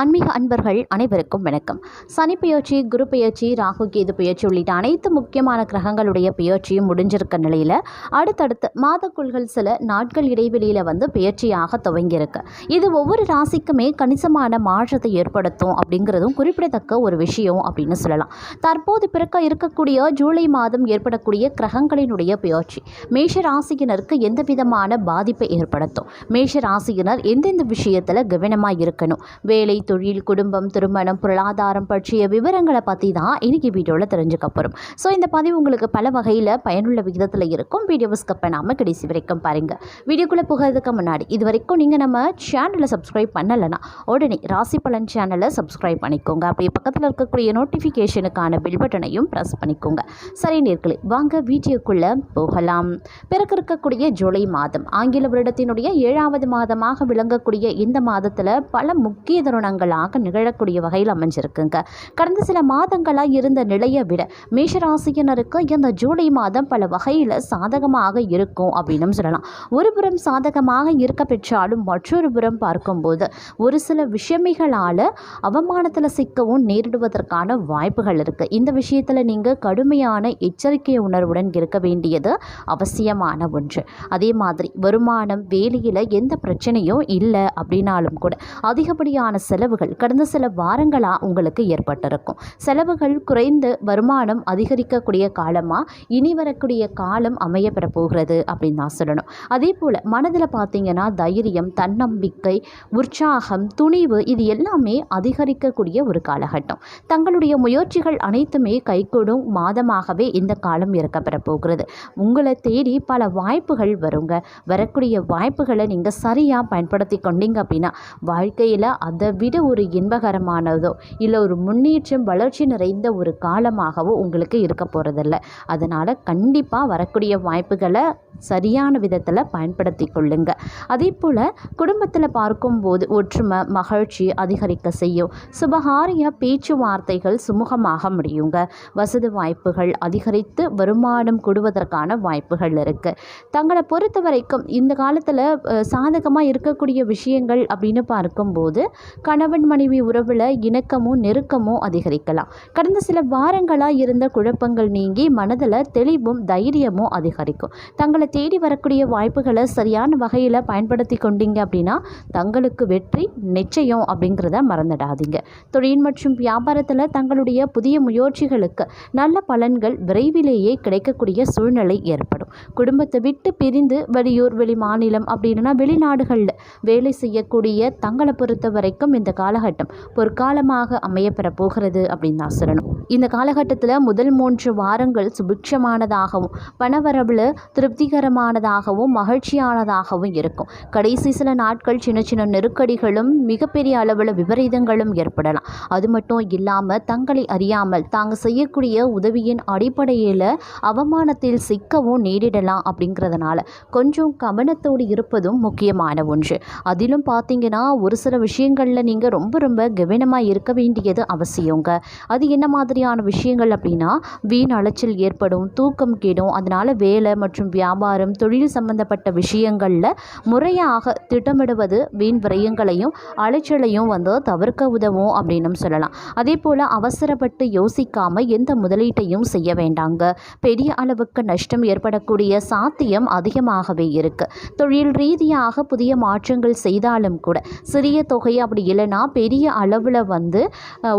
ஆன்மீக அன்பர்கள் அனைவருக்கும் வணக்கம். சனி பெயர்ச்சி குரு பெயர்ச்சி ராகு கேது பெயர்ச்சி உள்ளிட்ட அனைத்து முக்கியமான கிரகங்களுடைய பெயர்ச்சியும் முடிஞ்சிருக்க நிலையில் அடுத்தடுத்து மாதக்குள்கள் சில நாட்கள் இடைவெளியில் வந்து பெயர்ச்சியாக துவங்கியிருக்கு. இது ஒவ்வொரு ராசிக்குமே கணிசமான மாற்றத்தை ஏற்படுத்தும் அப்படிங்கிறதும் குறிப்பிடத்தக்க ஒரு விஷயம் அப்படின்னு சொல்லலாம். தற்போது பிறக்க இருக்கக்கூடிய ஜூலை மாதம் ஏற்படக்கூடிய கிரகங்களினுடைய பெயர்ச்சி மேஷ ராசியினருக்கு எந்த விதமான பாதிப்பை ஏற்படுத்தும்? மேஷ ராசியினர் எந்தெந்த விஷயத்தில் கவனமாக இருக்கணும்? வேலை தொழில் குடும்பம் திருமணம் பொருளாதாரம் பற்றிய விவரங்களை பற்றி தான் இன்னைக்கு வீடியோவில் தெரிஞ்சுக்க போகிறோம் ஸோ இந்த பதிவு உங்களுக்கு பல வகையில் பயனுள்ள விகிதத்தில் இருக்கும். வீடியோவை ஸ்கப் பண்ணாமல் கடைசி வரைக்கும் பாருங்கள் வீடியோக்குள்ளே போகிறதுக்கு முன்னாடி இது வரைக்கும் நீங்கள் நம்ம சேனலை சப்ஸ்கிரைப் பண்ணலைன்னா உடனே ராசி பலன் சேனலை சப்ஸ்கிரைப் பண்ணிக்கோங்க. அப்படியே பக்கத்தில் இருக்கக்கூடிய நோட்டிஃபிகேஷனுக்கான பில் பட்டனையும் ப்ரெஸ் பண்ணிக்கோங்க. சரி நேர்களே வாங்க வீடியோக்குள்ளே போகலாம். பிறகு இருக்கக்கூடிய ஜூலை மாதம் ஆங்கில வருடத்தினுடைய ஏழாவது மாதமாக விளங்கக்கூடிய இந்த மாதத்தில் பல முக்கிய தருணங்களாக நிகழக்கூடிய வகையில் அமைஞ்சிருக்குங்க. கடந்த சில மாதங்களாக இருந்த நிலையை விட மேஷராசியினருக்கு இந்த ஜூலை மாதம் பல வகையில் சாதகமாக இருக்கும் அப்படின்னு சொல்லலாம். ஒரு புறம் சாதகமாக இருக்க பெற்றாலும் மற்றொரு புறம் பார்க்கும்போது ஒரு சில விஷயமிகளால் அவமானத்தில் சிக்கவும் நேரிடுவதற்கான வாய்ப்புகள் இருக்குது இந்த விஷயத்தில் நீங்கள் கடுமையான எச்சரிக்கை உணர்வுடன் இருக்க வேண்டியது அவசியமான ஒன்று. அதே மாதிரி வருமானம் வேலையில் எந்த பிரச்சனையும் இல்லை அப்படின்னாலும் கூட அதிகப்படியான செலவுகள் கடந்த சில வாரங்களாக உங்களுக்கு ஏற்பட்டிருக்கும். செலவுகள் குறைந்து வருமானம் அதிகரிக்கக்கூடிய காலமாக இனி வரக்கூடிய காலம் அமைய போகிறது அப்படின்னு நான் சொல்லணும். அதே போல் மனதில் பார்த்தீங்கன்னா தைரியம் தன்னம்பிக்கை உற்சாகம் துணிவு இது எல்லாமே அதிகரிக்கக்கூடிய ஒரு காலகட்டம். தங்களுடைய முயற்சிகள் அனைத்துமே கைகூடும் மாதமாகவே இந்த காலம் இருக்கப்பெற போகிறது உங்களை தேடி பல வாய்ப்புகள் வருங்க. வரக்கூடிய வாய்ப்புகளை நீங்கள் சரியாக பயன்படுத்தி கொண்டீங்க அப்படின்னா வாழ்க்கையில் அதை விட ஒரு இன்பகரமானதோ இல்லை ஒரு முன்னேற்றம் வளர்ச்சி நிறைந்த ஒரு காலமாகவோ உங்களுக்கு இருக்க போகிறதில்ல அதனால் கண்டிப்பாக வரக்கூடிய வாய்ப்புகளை சரியான விதத்தில் பயன்படுத்தி கொள்ளுங்க. அதே போல் குடும்பத்தில் பார்க்கும்போது ஒற்றுமை மகிழ்ச்சி அதிகரிக்க செய்யும். சுபகாரிய பேச்சுவார்த்தைகள் சுமூகமாக முடியுங்க. வசதி வாய்ப்புகள் அதிகரித்து வருமானம் கொடுவதற்கான வாய்ப்புகள் இருக்குது தங்களை பொறுத்த வரைக்கும் இந்த காலத்தில் சாதகமாக இருக்கக்கூடிய விஷயங்கள் அப்படின்னு பார்க்கும்போது கணவன் மனைவி உறவில் இணக்கமும் நெருக்கமும் அதிகரிக்கலாம். கடந்த சில வாரங்களாக இருந்த குழப்பங்கள் நீங்கி மனதில் தெளிவும் தைரியமும் அதிகரிக்கும். தங்களை தேடி வரக்கூடிய வாய்ப்புகளை சரியான வகையில் பயன்படுத்தி கொண்டீங்க அப்படின்னா தங்களுக்கு வெற்றி நிச்சயம் அப்படிங்கிறத மறந்துடாதீங்க. தொழில் மற்றும் வியாபாரத்தில் தங்களுடைய புதிய முயற்சிகளுக்கு நல்ல பலன்கள் விரைவிலேயே கிடைக்கக்கூடிய சூழ்நிலை ஏற்படும். குடும்பத்தை விட்டு பிரிந்து வெளியூர் வெளி மாநிலம் அப்படின்னா வெளிநாடுகளில் வேலை செய்யக்கூடிய தங்களை பொறுத்த வரைக்கும் இந்த காலகட்டம் பொற்காலமாக அமையப்பெற போகிறது அப்படின்னு தான் சொல்லணும். இந்த காலகட்டத்தில் முதல் மூன்று வாரங்கள் சுபிக்ஷமானதாகவும் பணவரவில் திருப்திகரமானதாகவும் மகிழ்ச்சியானதாகவும் இருக்கும். கடைசி சில நாட்கள் சின்ன சின்ன நெருக்கடிகளும் மிகப்பெரிய அளவில் விபரீதங்களும் ஏற்படலாம். அது மட்டும் இல்லாமல் தங்களை அறியாமல் தாங்கள் செய்யக்கூடிய உதவியின் அடிப்படையில் அவமானத்தில் சிக்கவும் நேரிடலாம் அப்படிங்கிறதுனால கொஞ்சம் கவனத்தோடு இருப்பதும் முக்கியமான ஒன்று. அதிலும் பார்த்தீங்கன்னா ஒரு சில விஷயங்களில் நீங்கள் ரொம்ப ரொம்ப கவனமாக இருக்க வேண்டியது அவசியங்க. அது என்ன மாதிரி மாதிரியான விஷயங்கள் அப்படின்னா வீண் அலைச்சல் ஏற்படும் தூக்கம் கெடும். அதனால் வேலை மற்றும் வியாபாரம் தொழில் சம்பந்தப்பட்ட விஷயங்களில் முறையாக திட்டமிடுவது வீண் விரயங்களையும் அலைச்சலையும் வந்து தவிர்க்க உதவும் அப்படின்னு சொல்லலாம். அதே போல் அவசரப்பட்டு யோசிக்காமல் எந்த முதலீட்டையும் செய்ய வேண்டாங்க. பெரிய அளவுக்கு நஷ்டம் ஏற்படக்கூடிய சாத்தியம் அதிகமாகவே இருக்குது தொழில் ரீதியாக புதிய மாற்றங்கள் செய்தாலும் கூட சிறிய தொகை அப்படி இல்லைன்னா பெரிய அளவில் வந்து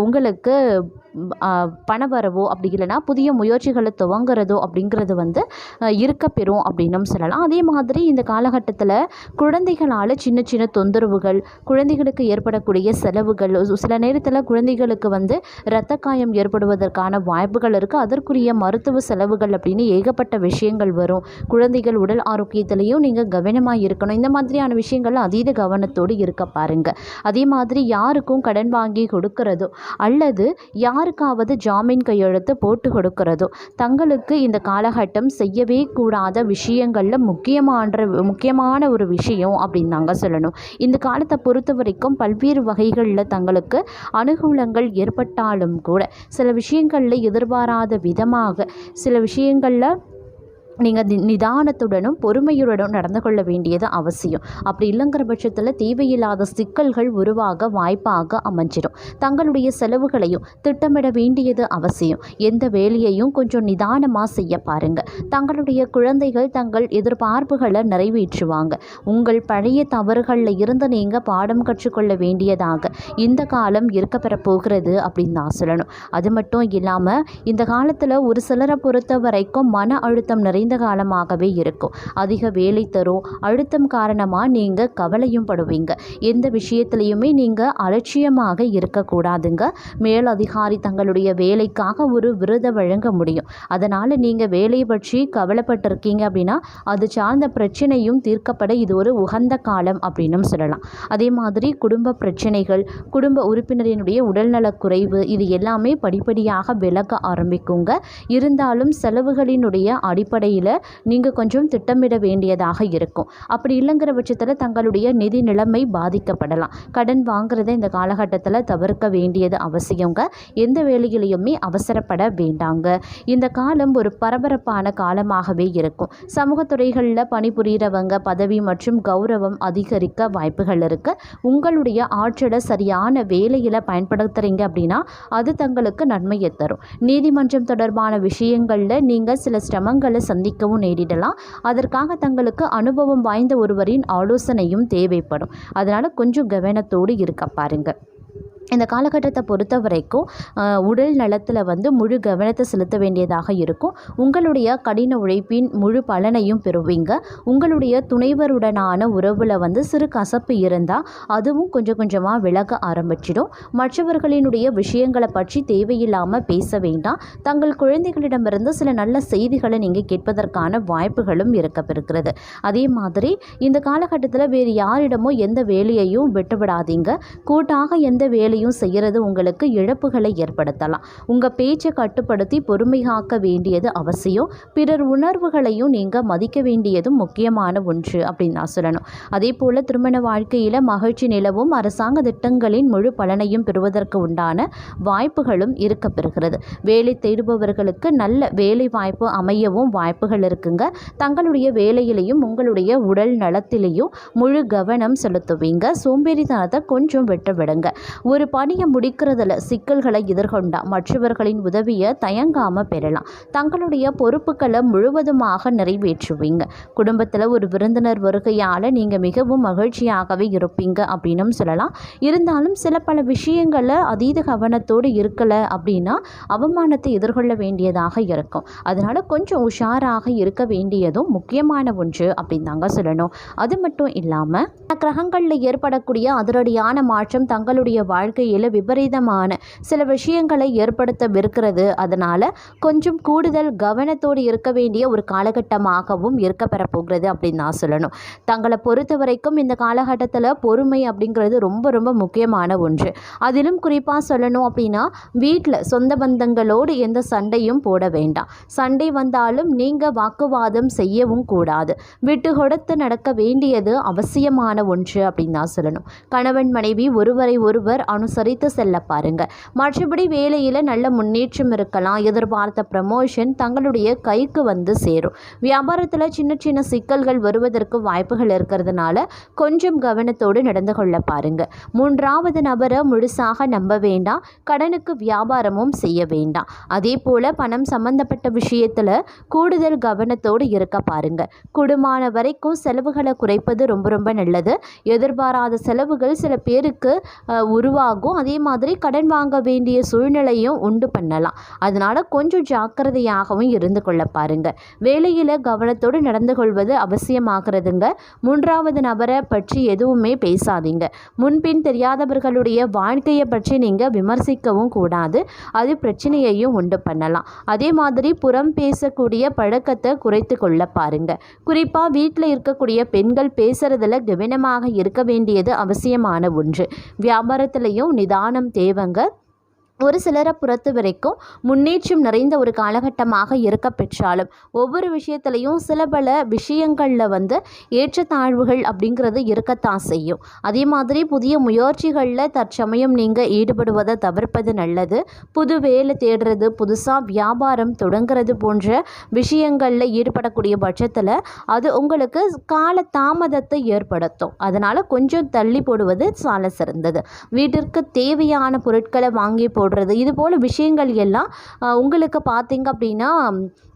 உங்களுக்கு பணவரவோ அப்படி இல்லைன்னா புதிய முயற்சிகளை துவங்குறதோ அப்படிங்கிறது வந்து இருக்கப்பெறும் இருக்க பெறும் அப்படின்னும் சொல்லலாம். அதே மாதிரி இந்த காலகட்டத்தில் குழந்தைகளால் சின்ன சின்ன தொந்தரவுகள் குழந்தைகளுக்கு ஏற்படக்கூடிய செலவுகள் சில நேரத்தில் குழந்தைகளுக்கு வந்து இரத்த காயம் ஏற்படுவதற்கான வாய்ப்புகள் இருக்குது அதற்குரிய மருத்துவ செலவுகள் அப்படின்னு ஏகப்பட்ட விஷயங்கள் வரும். குழந்தைகள் உடல் ஆரோக்கியத்திலையும் நீங்கள் கவனமாக இருக்கணும். இந்த மாதிரியான விஷயங்கள் அதீத கவனத்தோடு இருக்க பாருங்கள் அதே மாதிரி யாருக்கும் கடன் வாங்கி கொடுக்கறதோ அல்லது யார் யாருக்காவது ஜாமீன் கையெழுத்து போட்டு கொடுக்கிறதோ? தங்களுக்கு இந்த காலகட்டம் செய்யவே கூடாத விஷயங்களில் முக்கியமான முக்கியமான ஒரு விஷயம் அப்படின்னு தாங்க சொல்லணும். இந்த காலத்தை பொறுத்த வரைக்கும் பல்வேறு வகைகளில் தங்களுக்கு அனுகூலங்கள் ஏற்பட்டாலும் கூட சில விஷயங்களில் எதிர்பாராத விதமாக சில விஷயங்களில் நீங்கள் நிதானத்துடனும் பொறுமையுடனும் நடந்து கொள்ள வேண்டியது அவசியம். அப்படி இல்லைங்கிற பட்சத்தில் தேவையில்லாத சிக்கல்கள் உருவாக வாய்ப்பாக அமைஞ்சிடும் தங்களுடைய செலவுகளையும் திட்டமிட வேண்டியது அவசியம். எந்த வேலையையும் கொஞ்சம் நிதானமாக செய்ய பாருங்க. தங்களுடைய குழந்தைகள் தங்கள் எதிர்பார்ப்புகளை நிறைவேற்றுவாங்க. உங்கள் பழைய தவறுகளில் இருந்து நீங்கள் பாடம் கற்றுக்கொள்ள வேண்டியதாக இந்த காலம் இருக்கப்பெற போகிறது அப்படின்னு நான் சொல்லணும். அது மட்டும் இல்லாமல் இந்த காலத்தில் ஒரு சிலரை பொறுத்த வரைக்கும் மன அழுத்தம் நிறைந்த காலமாகவே இருக்கும். அதிக வேலை தரும். அழுத்தம் காரணமாக நீங்கள் கவலையும் படுவீங்க. எந்த விஷயத்துலையுமே நீங்கள் அலட்சியமாக இருக்கக்கூடாதுங்க. மேலதிகாரி தங்களுடைய வேலைக்காக ஒரு விருதை வழங்க முடியும். அதனால் நீங்கள் வேலையை பற்றி கவலைப்பட்டிருக்கீங்க அப்படின்னா அது சார்ந்த பிரச்சனையும் தீர்க்கப்பட இது ஒரு உகந்த காலம் அப்படின்னும் சொல்லலாம். அதே மாதிரி குடும்ப பிரச்சனைகள் குடும்ப உறுப்பினரினுடைய உடல்நலக் குறைவு இது எல்லாமே படிப்படியாக விலக ஆரம்பிக்குங்க. இருந்தாலும் செலவுகளினுடைய அடிப்படையில் நீங்கள் கொஞ்சம் திட்டமிட வேண்டியதாக இருக்கும். அப்படி இல்லைங்கிற பட்சத்தில் தங்களுடைய நிதி நிலைமை பாதிக்கப்படலாம். கடன் வாங்குறதை இந்த காலகட்டத்தில் தவிர்க்க வேண்டியது அவசியங்க. எந்த வேலையிலையுமே அவசரப்பட வேண்டாங்க. இந்த காலம் ஒரு பரபரப்பான காலமாகவே இருக்கும். சமூக துறைகளில் பணிபுரிகிறவங்க பதவி மற்றும் கௌரவம் அதிகரிக்க வாய்ப்புகள் இருக்குது உங்களுடைய ஆற்றலை சரியான வேலையில் பயன்படுத்துகிறீங்க அப்படின்னா அது தங்களுக்கு நன்மையை தரும். நீதிமன்றம் தொடர்பான விஷயங்களில் நீங்கள் சில சிரமங்களை சந்திக்கவும் நேரிடலாம். அதற்காக தங்களுக்கு அனுபவம் வாய்ந்த ஒருவரின் ஆலோசனையும் தேவைப்படும். அதனால் கொஞ்சம் கவனத்தோடு இருக்க பாருங்கள் இந்த காலகட்டத்தை பொறுத்த வரைக்கும் உடல் நலத்தில் வந்து முழு கவனத்தை செலுத்த வேண்டியதாக இருக்கும். உங்களுடைய கடின உழைப்பின் முழு பலனையும் பெறுவீங்க. உங்களுடைய துணைவருடனான உறவில் வந்து சிறு கசப்பு இருந்தால் அதுவும் கொஞ்சம் கொஞ்சமாக விலக ஆரம்பிச்சிடும். மற்றவர்களினுடைய விஷயங்களை பற்றி தேவையில்லாமல் பேச வேண்டாம். தங்கள் குழந்தைகளிடமிருந்து சில நல்ல செய்திகளை நீங்கள் கேட்பதற்கான வாய்ப்புகளும் இருக்கப்பெறுகிறது. அதே மாதிரி இந்த காலகட்டத்தில் வேறு யாரிடமோ எந்த வேலையையும் விட்டுவிடாதீங்க. கூட்டாக எந்த வேலையும் செய்கிறது உங்களுக்கு இழப்புகளை ஏற்படுத்தலாம். உங்கள் பேச்சை கட்டுப்படுத்தி பொறுமை காக்க வேண்டியது அவசியம். பிறர் உணர்வுகளையும் நீங்கள் மதிக்க வேண்டியதும் முக்கியமான ஒன்று அப்படின்னு நான் சொல்லணும். அதே போல் திருமண வாழ்க்கையில் மகிழ்ச்சி நிலவும் அரசாங்க திட்டங்களின் முழு பலனையும் பெறுவதற்கு உண்டான வாய்ப்புகளும் இருக்க பெறுகிறது. வேலை தேடுபவர்களுக்கு நல்ல வேலை வாய்ப்பு அமையவும் வாய்ப்புகள் இருக்குங்க. தங்களுடைய வேலையிலையும் உங்களுடைய உடல் நலத்திலையும் முழு கவனம் செலுத்துவீங்க. சோம்பேறித்தனத்தை கொஞ்சம் விட்டு விடுங்க. ஒரு பணியை முடிக்கிறதுல சிக்கல்களை எதிர்கொண்டா மற்றவர்களின் உதவியை தயங்காமல் பெறலாம். தங்களுடைய பொறுப்புகளை முழுவதுமாக நிறைவேற்றுவீங்க. குடும்பத்தில் ஒரு விருந்தினர் வருகையால் நீங்கள் மிகவும் மகிழ்ச்சியாகவே இருப்பீங்க அப்படின்னும் சொல்லலாம். இருந்தாலும் சில பல விஷயங்களை அதீத கவனத்தோடு இருக்கலை அப்படின்னா அவமானத்தை எதிர்கொள்ள வேண்டியதாக இருக்கும். அதனால் கொஞ்சம் உஷாராக இருக்க வேண்டியதும் முக்கியமான ஒன்று அப்படின்னு தாங்க சொல்லணும். அது மட்டும் இல்லாமல் கிரகங்களில் ஏற்படக்கூடிய அதிரடியான மாற்றம் தங்களுடைய வாழ்க்கை வாழ்க்கையில் விபரீதமான சில விஷயங்களை ஏற்படுத்தவிருக்கிறது. அதனால் கொஞ்சம் கூடுதல் கவனத்தோடு இருக்க வேண்டிய ஒரு காலகட்டமாகவும் இருக்க பெறப்போகிறது அப்படின்னு நான் சொல்லணும். தங்களை பொறுத்த வரைக்கும் இந்த காலகட்டத்தில் பொறுமை அப்படிங்கிறது ரொம்ப ரொம்ப முக்கியமான ஒன்று. அதிலும் குறிப்பாக சொல்லணும் அப்படின்னா வீட்டில் சொந்த பந்தங்களோடு எந்த சண்டையும் போட வேண்டாம். சண்டை வந்தாலும் நீங்கள் வாக்குவாதம் செய்யவும் கூடாது. விட்டு கொடுத்து நடக்க வேண்டியது அவசியமான ஒன்று அப்படின்னு தான் சொல்லணும். கணவன் மனைவி ஒருவரை ஒருவர் அனுசரித்து செல்ல பாருங்க. மற்றபடி வேலையில் நல்ல முன்னேற்றம் இருக்கலாம். எதிர்பார்த்த ப்ரமோஷன் தங்களுடைய கைக்கு வந்து சேரும். வியாபாரத்தில் சின்ன சின்ன சிக்கல்கள் வருவதற்கு வாய்ப்புகள் இருக்கிறதுனால கொஞ்சம் கவனத்தோடு நடந்து கொள்ள பாருங்க. மூன்றாவது நபரை முழுசாக நம்ப வேண்டாம். கடனுக்கு வியாபாரமும் செய்ய வேண்டாம். அதே போல் பணம் சம்பந்தப்பட்ட விஷயத்தில் கூடுதல் கவனத்தோடு இருக்க பாருங்க. குடுமான வரைக்கும் செலவுகளை குறைப்பது ரொம்ப ரொம்ப நல்லது. எதிர்பாராத செலவுகள் சில பேருக்கு உருவாகும். ஆகும். அதே மாதிரி கடன் வாங்க வேண்டிய சூழ்நிலையும் உண்டு பண்ணலாம். அதனால் கொஞ்சம் ஜாக்கிரதையாகவும் இருந்து கொள்ள பாருங்க. வேலையில் கவனத்தோடு நடந்து கொள்வது அவசியமாகிறதுங்க. மூன்றாவது நபரை பற்றி எதுவுமே பேசாதீங்க. முன்பின் தெரியாதவர்களுடைய வாழ்க்கையை பற்றி நீங்கள் விமர்சிக்கவும் கூடாது. அது பிரச்சனையையும் உண்டு பண்ணலாம். அதே மாதிரி புறம் பேசக்கூடிய பழக்கத்தை குறைத்து கொள்ள பாருங்க. குறிப்பாக வீட்டில் இருக்கக்கூடிய பெண்கள் பேசுறதுல கவனமாக இருக்க வேண்டியது அவசியமான ஒன்று. வியாபாரத்திலையும் நிதானம் தேவைங்க. ஒரு சிலரை பொறுத்த வரைக்கும் முன்னேற்றம் நிறைந்த ஒரு காலகட்டமாக இருக்க பெற்றாலும் ஒவ்வொரு விஷயத்துலையும் சில பல விஷயங்களில் வந்து ஏற்றத்தாழ்வுகள் அப்படிங்கிறது இருக்கத்தான் செய்யும். அதே மாதிரி புதிய முயற்சிகளில் தற்சமயம் நீங்கள் ஈடுபடுவதை தவிர்ப்பது நல்லது. புது வேலை தேடுறது புதுசாக வியாபாரம் தொடங்குறது போன்ற விஷயங்களில் ஈடுபடக்கூடிய பட்சத்தில் அது உங்களுக்கு கால தாமதத்தை ஏற்படுத்தும். அதனால் கொஞ்சம் தள்ளி போடுவது சால சிறந்தது. வீட்டிற்கு தேவையான பொருட்களை வாங்கி போ போடுறது. இது போல் விஷயங்கள் எல்லாம் உங்களுக்கு பார்த்தீங்க அப்படின்னா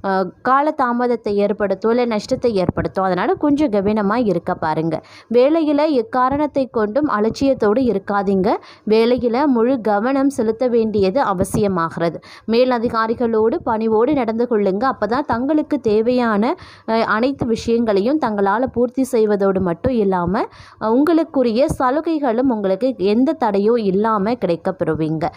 காலதாமதத்தை கால தாமதத்தை ஏற்படுத்தும் இல்லை நஷ்டத்தை ஏற்படுத்தும். அதனால் கொஞ்சம் கவனமாக இருக்க பாருங்கள் வேலையில் எக்காரணத்தை கொண்டும் அலட்சியத்தோடு இருக்காதீங்க. வேலையில் முழு கவனம் செலுத்த வேண்டியது அவசியமாகிறது. மேலதிகாரிகளோடு பணிவோடு நடந்து கொள்ளுங்க. அப்போ தான் தங்களுக்கு தேவையான அனைத்து விஷயங்களையும் தங்களால் பூர்த்தி செய்வதோடு மட்டும் இல்லாமல் உங்களுக்குரிய சலுகைகளும் உங்களுக்கு எந்த தடையும் இல்லாமல் கிடைக்கப்பெறுவீங்க